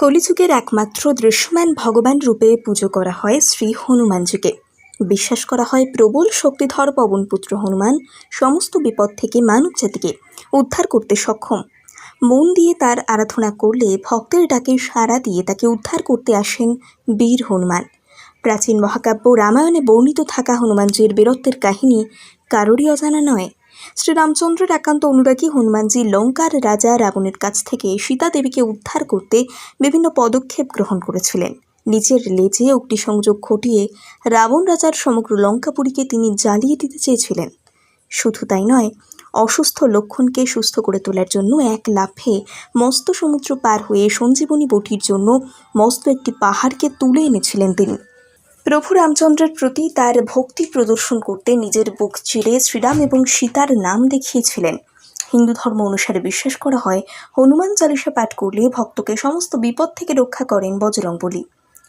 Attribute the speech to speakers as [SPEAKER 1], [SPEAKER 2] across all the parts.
[SPEAKER 1] কলিযুগের একমাত্র দৃশ্যমান ভগবান রূপে পুজো করা হয় শ্রী হনুমানজিকে। বিশ্বাস করা হয় প্রবল শক্তিধর পবনপুত্র হনুমান সমস্ত বিপদ থেকে মানব জাতিকে উদ্ধার করতে সক্ষম। মন দিয়ে তার আরাধনা করলে ভক্তের ডাকে সাড়া দিয়ে তাকে উদ্ধার করতে আসেন বীর হনুমান। প্রাচীন মহাকাব্য রামায়ণে বর্ণিত থাকা হনুমানজির বীরত্বের কাহিনী কারোরই অজানা নয়। শ্রীরামচন্দ্রের একান্ত অনুরাগী হনুমানজি লঙ্কার রাজা রাবণের কাছ থেকে সীতা দেবীকে উদ্ধার করতে বিভিন্ন পদক্ষেপ গ্রহণ করেছিলেন। নিজের লেজে অগ্নি সংযোগ ঘটিয়ে রাবণ রাজার সমগ্র লঙ্কাপুরীকে তিনি জ্বালিয়ে দিতে চেয়েছিলেন। শুধু তাই নয়, অসুস্থ লক্ষণকে সুস্থ করে তোলার জন্য এক লাফে মস্ত সমুদ্র পার হয়ে সঞ্জীবনী বটির জন্য মস্ত একটি পাহাড়কে তুলে এনেছিলেন তিনি। প্রভু রামচন্দ্রের প্রতি তার ভক্তি প্রদর্শন করতে নিজের বুক চিরে শ্রীরাম এবং সীতার নাম দেখিয়েছিলেন। হিন্দু ধর্ম অনুসারে বিশ্বাস করা হয়, হনুমান চালিসা পাঠ করলে ভক্তকে সমস্ত বিপদ থেকে রক্ষা করেন বজরং বলি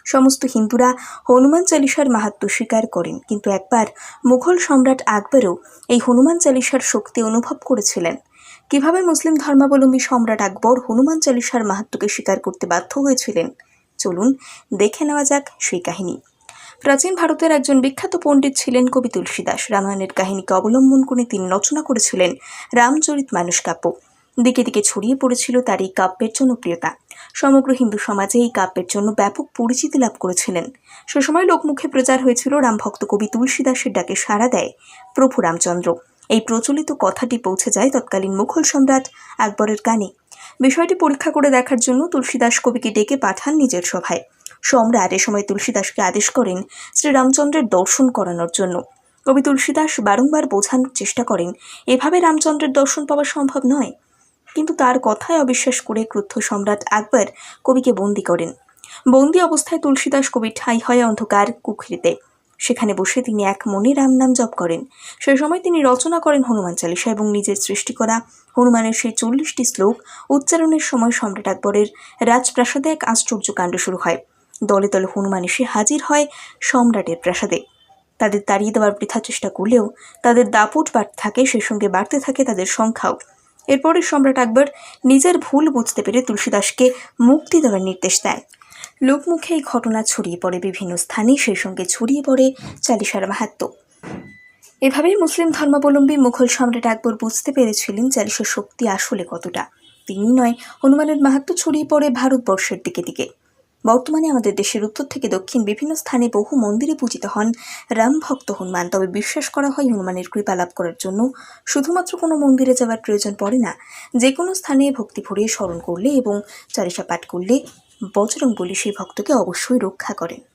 [SPEAKER 1] সমস্ত হিন্দুরা হনুমান চালিসার মাহাত্ম্য স্বীকার করেন, কিন্তু একবার মুঘল সম্রাট আকবরও এই হনুমান চালিসার শক্তি অনুভব করেছিলেন। কীভাবে মুসলিম ধর্মাবলম্বী সম্রাট আকবর হনুমান চালিসার মাহাত্মকে স্বীকার করতে বাধ্য হয়েছিলেন? চলুন দেখে নেওয়া যাক সেই কাহিনী। প্রাচীন ভারতের একজন বিখ্যাত পণ্ডিত ছিলেন কবি তুলসীদাস। রামায়ণের কাহিনীকে অবলম্বন করে তিনি রচনা করেছিলেন রামচরিত মানুষ কাব্য দিকে দিকে ছড়িয়ে পড়েছিল তার এই কাব্যের জনপ্রিয়তা। সমগ্র হিন্দু সমাজে এই কাব্যের জন্য ব্যাপক পরিচিতি লাভ করেছিলেন। সে সময় লোকমুখে প্রচার হয়েছিল রামভক্ত কবি তুলসীদাসের ডাকে সাড়া দেয় প্রভু রামচন্দ্র। এই প্রচলিত কথাটি পৌঁছে যায় তৎকালীন মুঘল সম্রাট আকবরের কানে। বিষয়টি পরীক্ষা করে দেখার জন্য তুলসীদাস কবিকে ডেকে পাঠান নিজের সভায়। সম্রাট এ সময় তুলসীদাসকে আদেশ করেন শ্রীরামচন্দ্রের দর্শন করানোর জন্য। কবি তুলসীদাস বারংবার বোঝানোর চেষ্টা করেন, এভাবে রামচন্দ্রের দর্শন পাওয়া সম্ভব নয়। কিন্তু তার কথায় অবিশ্বাস করে ক্রুদ্ধ সম্রাট আকবর কবিকে বন্দি করেন। বন্দি অবস্থায় তুলসীদাস কবি ঠাই হয় অন্ধকার কুখরিতে। সেখানে বসে তিনি এক মনে রাম নাম জপ করেন। সে সময় তিনি রচনা করেন হনুমান চালিসা এবং নিজের সৃষ্টি করা হনুমানের সেই চল্লিশটি শ্লোক উচ্চারণের সময় সম্রাট আকবরের রাজপ্রাসাদে এক আশ্চর্য কাণ্ড শুরু হয়। দলে দলে হনুমান এসে হাজির হয় সম্রাটের প্রাসাদে। তাদের তাড়িয়ে দেওয়ার বৃথা চেষ্টা করলেও তাদের দাপট বাড়তে থাকে সে সঙ্গে বাড়তে থাকে তাদের সংখ্যাও। এরপরে সম্রাট আকবর নিজের ভুল বুঝতে পেরে তুলসীদাসকে মুক্তি দেওয়ার নির্দেশ দেন। লোকমুখে এই ঘটনা ছড়িয়ে পড়ে বিভিন্ন স্থানে, সেই সঙ্গে ছড়িয়ে পড়ে চালিসার মাহাত্ম্য। এভাবেই মুসলিম ধর্মাবলম্বী মুঘল সম্রাট আকবর বুঝতে পেরেছিলেন চালিসার শক্তি আসলে কতটা। তিনি নয়, হনুমানের মাহাত্ম্য ছড়িয়ে পড়ে ভারতবর্ষের দিকে দিকে। বর্তমানে আমাদের দেশের উত্তর থেকে দক্ষিণ বিভিন্ন স্থানে বহু মন্দিরে পূজিত হন রাম ভক্ত হনুমান। তবে বিশ্বাস করা হয় হনুমানের কৃপা লাভ করার জন্য শুধুমাত্র কোনো মন্দিরে যাওয়ার প্রয়োজন পড়ে না। যে কোনো স্থানে ভক্তি ভরিয়ে স্মরণ করলে এবং চারিসা পাঠ করলে বজরং বলি সেই ভক্তকে অবশ্যই রক্ষা করেন।